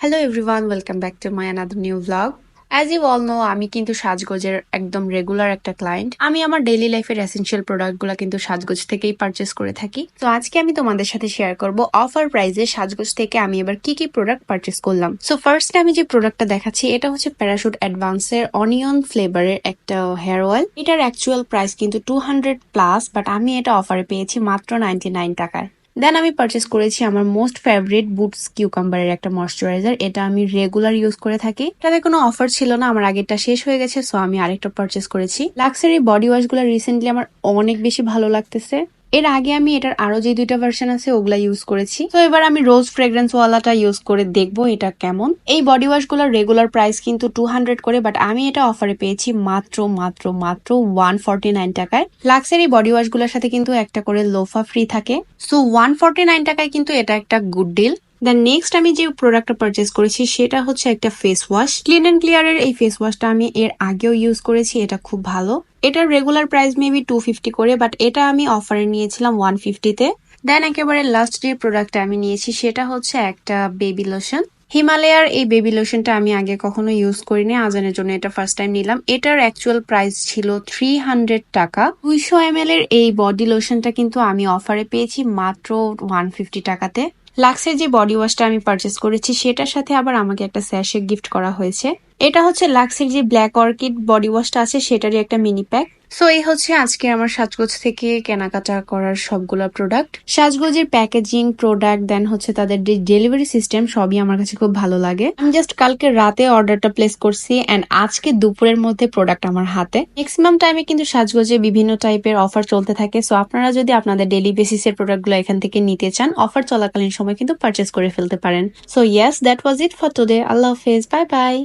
Hello everyone welcome back to my another new blog as you all know আমি কিন্তু সাজগোজের একদম regular একটা ক্লায়েন্ট আমি আমার ডেইলি লাইফের এসেনশিয়াল প্রোডাক্টগুলো কিন্তু সাজগোজ থেকেই পারচেস করে থাকি। তো আজকে আমি তোমাদের সাথে শেয়ার করব অফার প্রাইসে সাজগোজ থেকে আমি এবার কি কি প্রোডাক্ট পারচেস করলাম। সো ফার্স্টে আমি যে প্রোডাক্টটা দেখাচ্ছি, এটা হচ্ছে প্যারাশুট অ্যাডভান্সের অনিয়ন ফ্লেভারের একটা হেয়ার অয়েল এটার অ্যাকচুয়াল প্রাইস কিন্তু টু হান্ড্রেড প্লাস বাট আমি এটা অফারে পেয়েছি মাত্র নাইনটি নাইন টাকায়। দেন আমি পারচেস করেছি আমার মোস্ট ফেভারিট বুটস কিউকাম্বারের একটা ময়শ্চারাইজার এটা আমি রেগুলার ইউজ করে থাকি। এটাতে কোনো অফার ছিল না, আমার আগেরটা শেষ হয়ে গেছে সো আমি আরেকটা পারচেস করেছি। লাক্সারি বডি বডি ওয়াশগুলো রিসেন্টলি আমার অনেক বেশি ভালো লাগতেছে। এর আগে আমি এটার আরও যে দুইটা ভার্সন আছে, ওগুলা ইউজ করেছি। তো এবার আমি রোজ ফ্রেগ্রেন্স ওয়ালাটা ইউজ করে দেখব এটা কেমন। এই বডি ওয়াশগুলোর রেগুলার প্রাইস কিন্তু টু হান্ড্রেড করে বাট আমি এটা অফারে পেয়েছি মাত্র মাত্র মাত্র ওয়ান ফর্টি নাইন টাকায়। লাক্সের এই বডি ওয়াশগুলোর সাথে কিন্তু একটা করে লোফা ফ্রি থাকে। সো ওয়ান ফর্টি নাইন টাকায় কিন্তু এটা একটা গুড ডিল দেন নেক্সট আমি যে প্রোডাক্টটা পারচেস করেছি, সেটা হচ্ছে একটা ফেস ওয়াশ ক্লিন অ্যান্ড ক্লিয়ারের এই ফেস ওয়াশটা আমি এর আগেও ইউজ করেছি, এটা খুব ভালো। এটার regular price maybe two fifty করে বাট এটা আমি অফারে নিয়েছিলাম ওয়ান ফিফটিতে দেন একেবারে লাস্ট যে প্রোডাক্টটা আমি নিয়েছি, সেটা হচ্ছে একটা বেবি লোশন হিমালয়ার এই বেবি লোশনটা আমি আগে কখনো ইউজ করিনি, আজানের জন্য এটা ফার্স্ট টাইম নিলাম। এটার অ্যাকচুয়াল প্রাইস ছিল থ্রি হান্ড্রেড টাকা। দুইশো এম এর এই বডি লোশনটা কিন্তু আমি অফারে পেয়েছি মাত্র ওয়ান ফিফটি টাকাতে। লাক্সের যে বডি ওয়াশটা আমি পারচেস করেছি, সেটার সাথে আবার আমাকে একটা স্যাশে গিফট করা হয়েছে। এটা হচ্ছে লাক্সের যে ব্ল্যাক অর্কিড বডি ওয়াশটা আছে সেটারই একটা মিনি প্যাক সো এই হচ্ছে আজকে আমার সাজগোজ থেকে কেনাকাটা করার সবগুলো প্রোডাক্ট সাজগোজের প্যাকেজিং প্রোডাক্ট দেন হচ্ছে তাদের যে ডেলিভারি সিস্টেম সবই আমার কাছে খুব ভালো লাগে। আমি জাস্ট কালকে রাতে অর্ডারটা প্লেস করছি অ্যান্ড আজকে দুপুরের মধ্যে প্রোডাক্ট আমার হাতে। ম্যাক্সিমাম টাইমে কিন্তু সাজগোজে বিভিন্ন টাইপের অফার চলতে থাকে। সো আপনারা যদি আপনাদের ডেলি বেসিসের প্রোডাক্টগুলো এখান থেকে নিতে চান অফার চলাকালীন সময় কিন্তু পারচেস করে ফেলতে পারেন। So yes that was it for today আল্লাহ হাফেজ। Bye bye